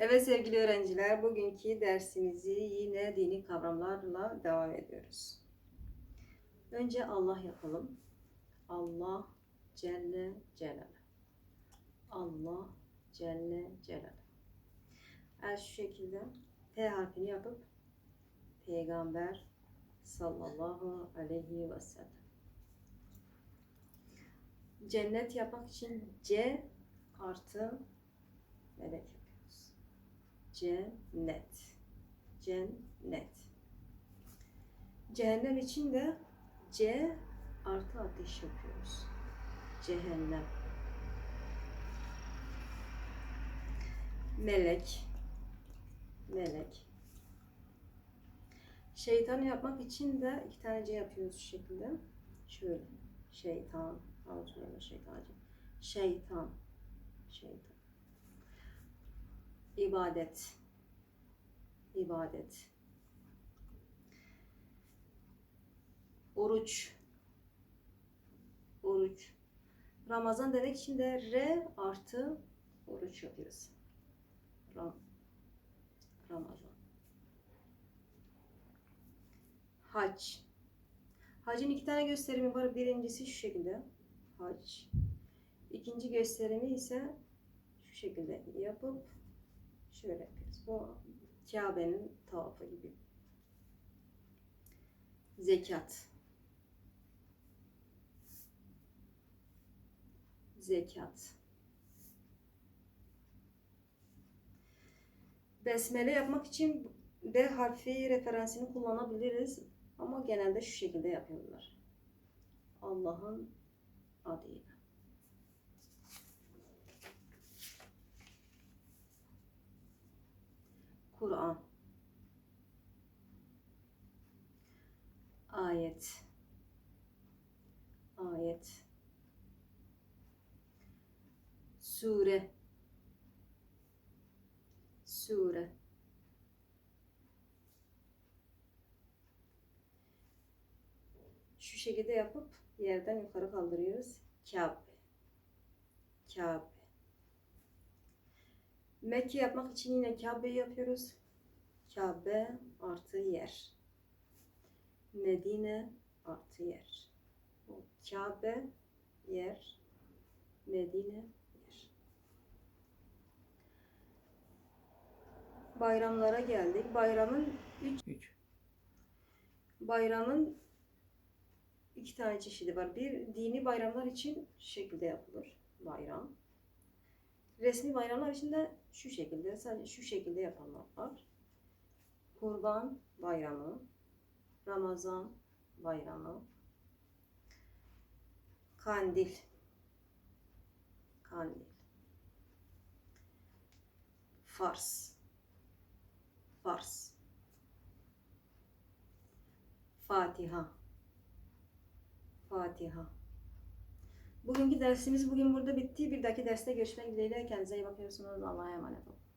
Evet sevgili öğrenciler, bugünkü dersimizi yine dini kavramlarla devam ediyoruz. Önce Allah yapalım. Allah Celle Celal. Allah Celle Celal. Evet şu şekilde P harfini yapıp Peygamber sallallahu aleyhi ve sellem. Cennet yapmak için C artı melek. Cennet. Cennet. Cehennem için de C artı ateş yapıyoruz. Cehennem. Melek. Melek. Şeytan yapmak için de iki tane C yapıyoruz şu şekilde. Şöyle. Şeytan. Şeytan. Şeytan. Şeytan. İbadet. İbadet. Oruç. Oruç. Ramazan demek için de R artı oruç yapıyoruz. Ram Ramazan. Hac. Hacın iki tane gösterimi var. Birincisi şu şekilde. Hac. İkinci gösterimi ise şu şekilde yapıp şöyle yapıyoruz. Bu Kabe'nin tavafı gibi. Zekat. Zekat. Besmele yapmak için B harfi referansını kullanabiliriz. Ama genelde şu şekilde yapıyorlar. Allah'ın adıyla. Kur'an. Ayet. Ayet. Sure. Sure. Şu şekilde yapıp yerden yukarı kaldırıyoruz. Kabe. Kabe. Mekke yapmak için yine Kabe yapıyoruz. Kabe artı yer. Medine artı yer. Kabe yer. Medine yer. Bayramlara geldik. Bayramın üç 3. Bayramın iki tane çeşidi var. Bir dini bayramlar için şekilde yapılır bayram. Resmi bayramlar için de şu şekilde, sadece şu şekilde yapanlar var. Kurban bayramı, Ramazan bayramı, Kandil, Kandil, Fars, Fars, Fatiha, Fatiha. Bugünkü dersimiz bugün burada bitti. Bir dahaki derste görüşmek dileğiyle. Kendinize iyi bakıyorsunuz. Allah'a emanet olun.